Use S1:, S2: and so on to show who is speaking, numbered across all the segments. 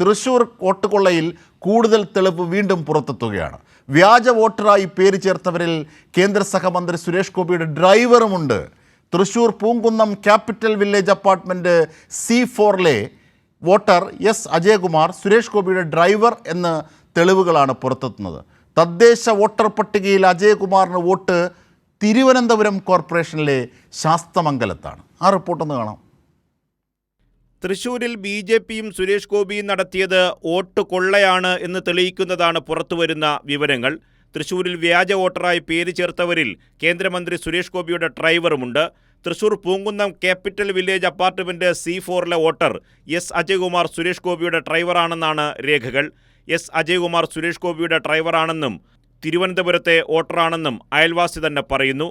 S1: Thrissur vote കൊള്ളയിൽ കൂടുതൽ തെളിവ് വീണ്ടും പുറത്തെത്തുകയാണ്. വ്യാജ വോട്ടറായി പേര് ചേർത്തവരിൽ കേന്ദ്ര സഹമന്ത്രി സുരേഷ് ഗോപിയുടെ ഡ്രൈവറുമുണ്ട്. Thrissur Poonkunnam capital village apartment C ഫോറിലെ voter S Ajayakumar Suresh ഗോപിയുടെ ഡ്രൈവർ എന്ന് തെളിവുകളാണ് പുറത്തെത്തുന്നത്. തദ്ദേശ വോട്ടർ പട്ടികയിൽ അജയകുമാറിന് വോട്ട് തിരുവനന്തപുരം കോർപ്പറേഷനിലെ ശാസ്തമംഗലത്താണ്. ആ റിപ്പോർട്ടൊന്ന് കാണാം.
S2: തൃശൂരിൽ ബി ജെ പിയും സുരേഷ് ഗോപിയും നടത്തിയത് വോട്ട് കൊള്ളയാണ് എന്ന് തെളിയിക്കുന്നതാണ് പുറത്തുവരുന്ന വിവരങ്ങൾ. തൃശൂരിൽ വ്യാജ വോട്ടറായി പേര് ചേർത്തവരിൽ കേന്ദ്രമന്ത്രി സുരേഷ് ഗോപിയുടെ ഡ്രൈവറുമുണ്ട്. Thrissur Poonkunnam capital village apartment C ഫോറിലെ voter S Ajaykumar Suresh ഗോപിയുടെ ഡ്രൈവറാണെന്നാണ് രേഖകൾ. എസ് അജയ്കുമാർ സുരേഷ് ഗോപിയുടെ ഡ്രൈവറാണെന്നും തിരുവനന്തപുരത്തെ വോട്ടറാണെന്നും അയൽവാസി തന്നെ പറയുന്നു.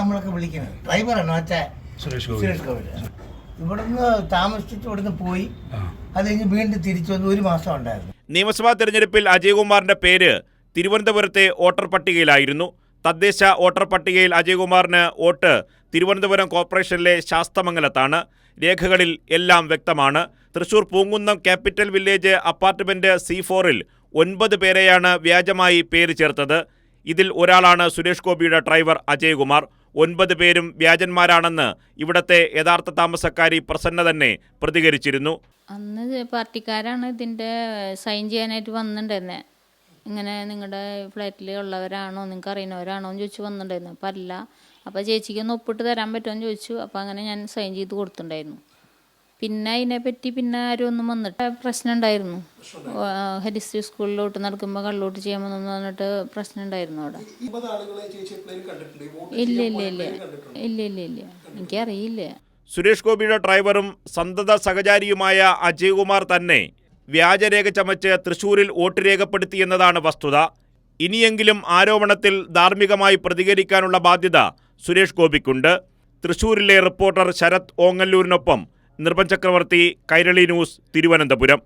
S3: നമ്മളൊക്കെ വിളിക്കുന്നത്. ഡ്രൈവറാണ്
S4: സുരേഷ് ഗോപി.
S3: ഇവിടുന്ന് താമസിച്ചിട്ട് ഇവിടുന്ന് പോയി. അത് കഴിഞ്ഞ് വീണ്ടും തിരിച്ചു വന്ന് ഒരു മാസം ഉണ്ടായിരുന്നു.
S2: നിയമസഭാ തെരഞ്ഞെടുപ്പിൽ അജയ്കുമാറിന്റെ പേര് തിരുവനന്തപുരത്തെ വോട്ടർ പട്ടികയിലായിരുന്നു. തദ്ദേശ വോട്ടർ പട്ടികയിൽ അജയ്കുമാറിന് വോട്ട് തിരുവനന്തപുരം കോർപ്പറേഷനിലെ ശാസ്തമംഗലത്താണ്. രേഖകളിൽ എല്ലാം വ്യക്തമാണ്. Thrissur Poonkunnam capital village apartment C ഫോറിൽ ഒൻപത് പേരെയാണ് വ്യാജമായി പേര് ചേർത്തത്. ഇതിൽ ഒരാളാണ് സുരേഷ് ഗോപിയുടെ ഡ്രൈവർ അജയ്കുമാർ. ഒൻപത് പേരും വ്യാജന്മാരാണെന്ന് ഇവിടത്തെ യഥാർത്ഥ താമസക്കാരി പ്രസന്ന തന്നെ പ്രതികരിച്ചിരുന്നു.
S5: അന്ന് പാർട്ടിക്കാരാണ് ഇതിന്റെ സൈൻ ചെയ്യാനായിട്ട് വന്നിട്ടുണ്ടായിരുന്നത് ഇങ്ങനെ നിങ്ങളുടെ ഫ്ലാറ്റിൽ ഉള്ളവരാണോ നിങ്ങൾക്ക് അറിയുന്നവരാണോ എന്ന് ചോദിച്ചു വന്നിട്ടുണ്ടായിരുന്നു. അപ്പം അല്ല അപ്പോൾ ചേച്ചിക്ക് ഒന്ന് ഒപ്പിട്ട് തരാൻ പറ്റുമോ എന്ന് ചോദിച്ചു. അപ്പോൾ അങ്ങനെ ഞാൻ സൈൻ ചെയ്ത് കൊടുത്തിട്ടുണ്ടായിരുന്നു. പിന്നെ അതിനെപ്പറ്റി പിന്നെ ആരും ഒന്നും വന്നിട്ട് പ്രശ്നം ഉണ്ടായിരുന്നു ഹരിശ്രീ സ്കൂളിലോട്ട് നടക്കുമ്പോൾ കള്ളോട്ട് ചെയ്യാമെന്ന് പറഞ്ഞിട്ട് പ്രശ്നം ഉണ്ടായിരുന്നു അവിടെ ഇല്ല ഇല്ല ഇല്ല. ഇല്ല ഇല്ല ഇല്ല. എനിക്കറിയില്ല.
S2: സുരേഷ് ഗോപിയുടെ ഡ്രൈവറും സന്തത സഹചാരിയുമായ അജയ്കുമാർ തന്നെ വ്യാജരേഖ ചമച്ച് തൃശൂരിൽ വോട്ട് രേഖപ്പെടുത്തി എന്നതാണ് വസ്തുത. ഇനിയെങ്കിലും ആരോപണത്തിൽ ധാർമ്മികമായി പ്രതികരിക്കാനുള്ള ബാധ്യത സുരേഷ് ഗോപിക്കുണ്ട്. തൃശൂരിലെ റിപ്പോർട്ടർ ശരത് ഓങ്ങല്ലൂരിനൊപ്പം നിർഭൻ ചക്രവർത്തി കൈരളി ന്യൂസ് തിരുവനന്തപുരം.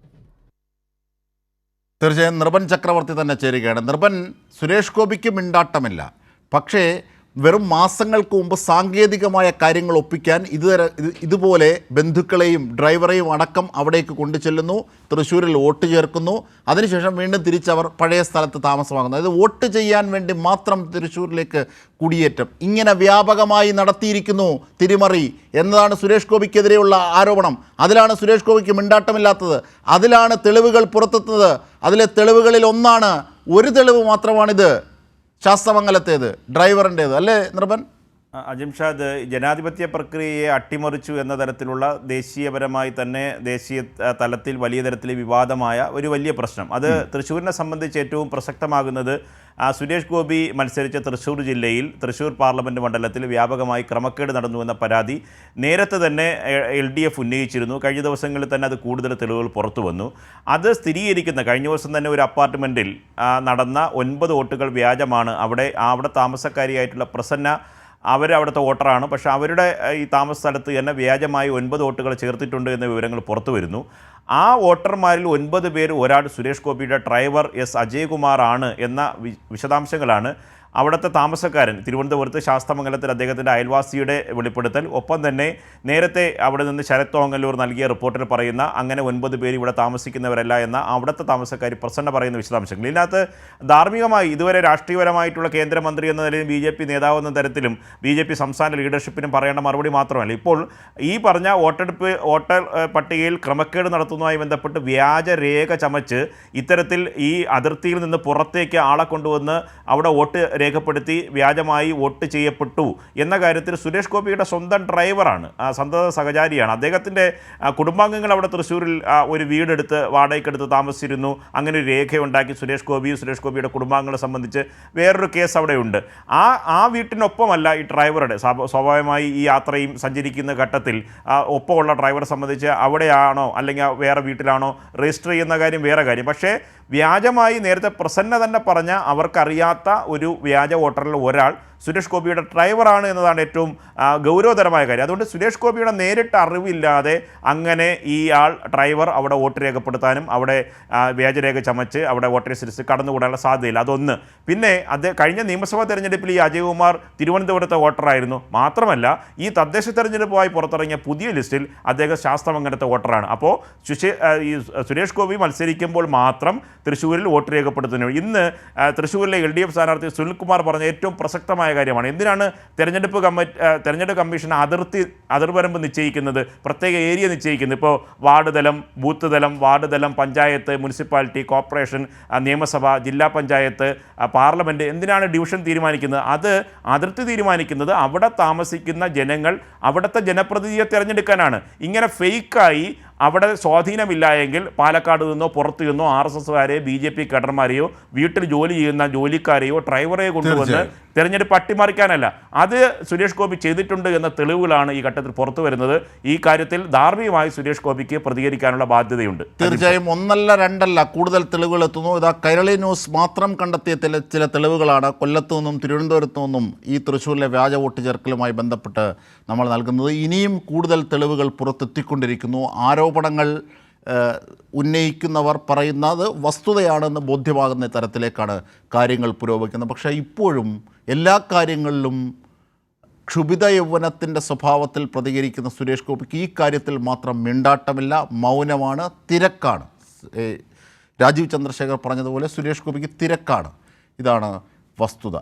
S1: തീർച്ചയായും നിർഭൻ ചക്രവർത്തി തന്നെ ചേരുകയാണ്. നിർഭൻ സുരേഷ് ഗോപിക്ക് മിണ്ടാട്ടമില്ല. പക്ഷേ വെറും മാസങ്ങൾക്ക് മുമ്പ് സാങ്കേതികമായ കാര്യങ്ങൾ ഒപ്പിക്കാൻ ഇതുവരെ ഇത് ഇതുപോലെ ബന്ധുക്കളെയും ഡ്രൈവറെയും അടക്കം അവിടേക്ക് കൊണ്ടു ചെല്ലുന്നു തൃശ്ശൂരിൽ വോട്ട് ചേർക്കുന്നു. അതിനുശേഷം വീണ്ടും തിരിച്ചവർ പഴയ സ്ഥലത്ത് താമസമാകുന്നു. അതായത് വോട്ട് ചെയ്യാൻ വേണ്ടി മാത്രം തൃശ്ശൂരിലേക്ക് കുടിയേറ്റം. ഇങ്ങനെ വ്യാപകമായി നടത്തിയിരിക്കുന്നു തിരിമറി എന്നതാണ് സുരേഷ് ഗോപിക്കെതിരെയുള്ള ആരോപണം. അതിലാണ് സുരേഷ് ഗോപിക്ക് മിണ്ടാട്ടമില്ലാത്തത്. അതിലാണ് തെളിവുകൾ പുറത്തെത്തുന്നത്. അതിലെ തെളിവുകളിൽ ഒന്നാണ് ഒരു തെളിവ് മാത്രമാണിത്. ശാസ്തമംഗലത്തേത് ഡ്രൈവറിന്റേത് അല്ലേ നിർബൻ?
S2: അജിംഷാദ് ജനാധിപത്യ പ്രക്രിയയെ അട്ടിമറിച്ചു എന്ന തരത്തിലുള്ള ദേശീയപരമായി തന്നെ ദേശീയ തലത്തിൽ വലിയ തരത്തിൽ വിവാദമായ ഒരു വലിയ പ്രശ്നം. അത് തൃശ്ശൂരിനെ സംബന്ധിച്ച് ഏറ്റവും പ്രസക്തമാകുന്നത് സുരേഷ് ഗോപി മത്സരിച്ച തൃശ്ശൂർ ജില്ലയിൽ തൃശ്ശൂർ പാർലമെന്റ് മണ്ഡലത്തിൽ വ്യാപകമായി ക്രമക്കേട് നടന്നു എന്ന പരാതി നേരത്തെ തന്നെ എൽ ഡി എഫ് ഉന്നയിച്ചിരുന്നു. കഴിഞ്ഞ ദിവസങ്ങളിൽ തന്നെ അത് കൂടുതൽ തെളിവുകൾ പുറത്തു വന്നു. അത് സ്ഥിരീകരിക്കുന്ന കഴിഞ്ഞ ദിവസം തന്നെ ഒരു അപ്പാർട്ട്മെന്റിൽ നടന്ന ഒൻപത് വോട്ടുകൾ വ്യാജമാണ്. അവിടെ അവിടെ താമസക്കാരിയായിട്ടുള്ള പ്രസന്ന അവർ അവിടുത്തെ വോട്ടറാണ്. പക്ഷേ അവരുടെ ഈ താമസ സ്ഥലത്ത് തന്നെ വ്യാജമായി ഒൻപത് വോട്ടുകൾ ചേർത്തിട്ടുണ്ട് എന്ന വിവരങ്ങൾ പുറത്തു വരുന്നു. ആ വോട്ടർമാരിൽ ഒൻപത് പേര് ഒരാൾ സുരേഷ് ഗോപിയുടെ ഡ്രൈവർ എസ്. അജയ്കുമാർ ആണ് എന്ന വിശദാംശങ്ങളാണ് അവിടുത്തെ താമസക്കാരൻ തിരുവനന്തപുരത്ത് ശാസ്തമംഗലത്തിൽ അദ്ദേഹത്തിന്റെ അയൽവാസിയുടെ വെളിപ്പെടുത്തൽ ഒപ്പം തന്നെ നേരത്തെ അവിടെ നിന്ന് ശരത് തോങ്ങല്ലൂർ നൽകിയ റിപ്പോർട്ടിൽ പറയുന്ന അങ്ങനെ ഒൻപത് പേര് ഇവിടെ താമസിക്കുന്നവരല്ല എന്ന അവിടുത്തെ താമസക്കാരി പ്രസന്ന പറയുന്ന വിശദാംശങ്ങൾ. ഇതിനകത്ത് ധാർമ്മികമായി ഇതുവരെ രാഷ്ട്രീയപരമായിട്ടുള്ള കേന്ദ്രമന്ത്രി എന്ന നിലയിൽ ബി ജെ പി നേതാവ് എന്ന തരത്തിലും ബി ജെ പി സംസ്ഥാന ലീഡർഷിപ്പിനും പറയേണ്ട മറുപടി മാത്രമല്ല. ഇപ്പോൾ ഈ പറഞ്ഞ വോട്ടെടുപ്പ് വോട്ടർ പട്ടികയിൽ ക്രമക്കേട് നടത്തുന്നതുമായി ബന്ധപ്പെട്ട് വ്യാജരേഖ ചമച്ച് ഇത്തരത്തിൽ ഈ അതിർത്തിയിൽ നിന്ന് പുറത്തേക്ക് ആളെ കൊണ്ടുവന്ന് അവിടെ വോട്ട് രേഖപ്പെടുത്തി വ്യാജമായി വോട്ട് ചെയ്യപ്പെട്ടു എന്ന കാര്യത്തിൽ സുരേഷ് ഗോപിയുടെ സ്വന്തം ഡ്രൈവറാണ് സന്തത സഹചാരിയാണ്. അദ്ദേഹത്തിന്റെ കുടുംബാംഗങ്ങൾ അവിടെ തൃശ്ശൂരിൽ ഒരു വീടെടുത്ത് വാടകയ്ക്കെടുത്ത് താമസിച്ചിരുന്നു. അങ്ങനെ ഒരു രേഖയുണ്ടാക്കി സുരേഷ് ഗോപി സുരേഷ് ഗോപിയുടെ കുടുംബാംഗങ്ങളെ സംബന്ധിച്ച് വേറൊരു കേസ് അവിടെയുണ്ട്. ആ ആ വീട്ടിനൊപ്പമല്ല ഈ ഡ്രൈവറുടെ സ്വാഭ- സ്വാഭാവികമായി ഈ യാത്രയും സഞ്ചരിക്കുന്ന ഘട്ടത്തിൽ ഒപ്പമുള്ള ഡ്രൈവറെ സംബന്ധിച്ച് അവിടെയാണോ അല്ലെങ്കിൽ വേറെ വീട്ടിലാണോ രജിസ്റ്റർ ചെയ്യുന്ന കാര്യം വേറെ കാര്യം. പക്ഷേ വ്യാജമായി നേരത്തെ പ്രസന്ന തന്നെ പറഞ്ഞ അവർക്കറിയാത്ത ഒരു വ്യാജ വോട്ടറിൽ ഒരാൾ സുരേഷ് ഗോപിയുടെ ഡ്രൈവറാണ് എന്നതാണ് ഏറ്റവും ഗൗരവതരമായ കാര്യം. അതുകൊണ്ട് സുരേഷ് ഗോപിയുടെ നേരിട്ട് അറിവില്ലാതെ അങ്ങനെ ഈ ആൾ ഡ്രൈവർ അവിടെ വോട്ട് രേഖപ്പെടുത്താനും അവിടെ വ്യാജരേഖ ചമച്ച് അവിടെ വോട്ടർ സിരിച്ച് കടന്നുകൂടാനുള്ള സാധ്യതയില്ല. അതൊന്ന്. പിന്നെ അത് കഴിഞ്ഞ നിയമസഭാ തെരഞ്ഞെടുപ്പിൽ ഈ അജയ്കുമാർ തിരുവനന്തപുരത്തെ വോട്ടറായിരുന്നു. മാത്രമല്ല ഈ തദ്ദേശ തെരഞ്ഞെടുപ്പുമായി പുറത്തിറങ്ങിയ പുതിയ ലിസ്റ്റിൽ അദ്ദേഹം ശാസ്ത്രമംഗലത്തെ വോട്ടറാണ്. അപ്പോൾ ഈ സുരേഷ് ഗോപി മത്സരിക്കുമ്പോൾ മാത്രം തൃശ്ശൂരിൽ വോട്ട് രേഖപ്പെടുത്തുന്നു ഇന്ന് തൃശ്ശൂരിലെ എൽ ഡി എഫ് സ്ഥാനാർത്ഥി സുനിൽകുമാർ പറഞ്ഞ ഏറ്റവും പ്രസക്തമായ കാര്യമാണ്. എന്തിനാണ് തെരഞ്ഞെടുപ്പ് കമ്മിറ്റി തെരഞ്ഞെടുപ്പ് കമ്മീഷൻ അതിർത്തി അതിർവരമ്പ് നിശ്ചയിക്കുന്നത് പ്രത്യേക ഏരിയ നിശ്ചയിക്കുന്നത്? ഇപ്പോൾ വാർഡ് തലം ബൂത്ത് തലം വാർഡ് തലം പഞ്ചായത്ത് മുനിസിപ്പാലിറ്റി കോർപ്പറേഷൻ നിയമസഭ ജില്ലാ പഞ്ചായത്ത് പാർലമെന്റ് എന്തിനാണ് ഡിവിഷൻ തീരുമാനിക്കുന്നത്? അത് അതിർത്തി തീരുമാനിക്കുന്നത് അവിടെ താമസിക്കുന്ന ജനങ്ങൾ അവിടുത്തെ ജനപ്രതിനിധിയെ തിരഞ്ഞെടുക്കാനാണ്. ഇങ്ങനെ ഫേക്കായി അവിടെ സ്വാധീനമില്ല എങ്കിൽ പാലക്കാട് നിന്നോ പുറത്തു നിന്നോ ആർ എസ് എസ്സുകാരെ ബി ജെ പി കേഡർമാരെയോ വീട്ടിൽ ജോലി ചെയ്യുന്ന ജോലിക്കാരെയോ ഡ്രൈവറെയോ കൊണ്ടുവന്ന് തിരഞ്ഞെടുപ്പ് അട്ടിമറിക്കാനല്ല. അത് സുരേഷ് ഗോപി ചെയ്തിട്ടുണ്ട് എന്ന തെളിവുകളാണ് ഈ ഘട്ടത്തിൽ പുറത്തു വരുന്നത്. ഈ കാര്യത്തിൽ ധാർമ്മികമായി സുരേഷ് ഗോപിക്ക് പ്രതികരിക്കാനുള്ള ബാധ്യതയുണ്ട്.
S1: തീർച്ചയായും ഒന്നല്ല രണ്ടല്ല കൂടുതൽ തെളിവുകൾ എത്തുന്നു. ഇതാ കൈരളി ന്യൂസ് മാത്രം കണ്ടെത്തിയ ചില തെളിവുകളാണ് കൊല്ലത്തു നിന്നും തിരുവനന്തപുരത്തു നിന്നും ഈ തൃശ്ശൂരിലെ വ്യാജ വോട്ട് ചേർക്കലുമായി ബന്ധപ്പെട്ട് നമ്മൾ നൽകുന്നത്. ഇനിയും കൂടുതൽ തെളിവുകൾ പുറത്തെത്തിക്കൊണ്ടിരിക്കുന്നു. ആരോപണങ്ങൾ ഉന്നയിക്കുന്നവർ പറയുന്നത് വസ്തുതയാണെന്ന് ബോധ്യമാകുന്ന തരത്തിലേക്കാണ് കാര്യങ്ങൾ പുരോഗമിക്കുന്നത്. പക്ഷേ ഇപ്പോഴും എല്ലാ കാര്യങ്ങളിലും ക്ഷുഭിത യൗവനത്തിന്റെ സ്വഭാവത്തിൽ പ്രതികരിക്കുന്ന സുരേഷ് ഗോപിക്ക് ഈ കാര്യത്തിൽ മാത്രം മിണ്ടാട്ടമില്ല മൗനമാണ് തിരക്കാണ്. രാജീവ് ചന്ദ്രശേഖർ പറഞ്ഞതുപോലെ സുരേഷ് ഗോപിക്ക് തിരക്കാണ്. ഇതാണ് വസ്തുത.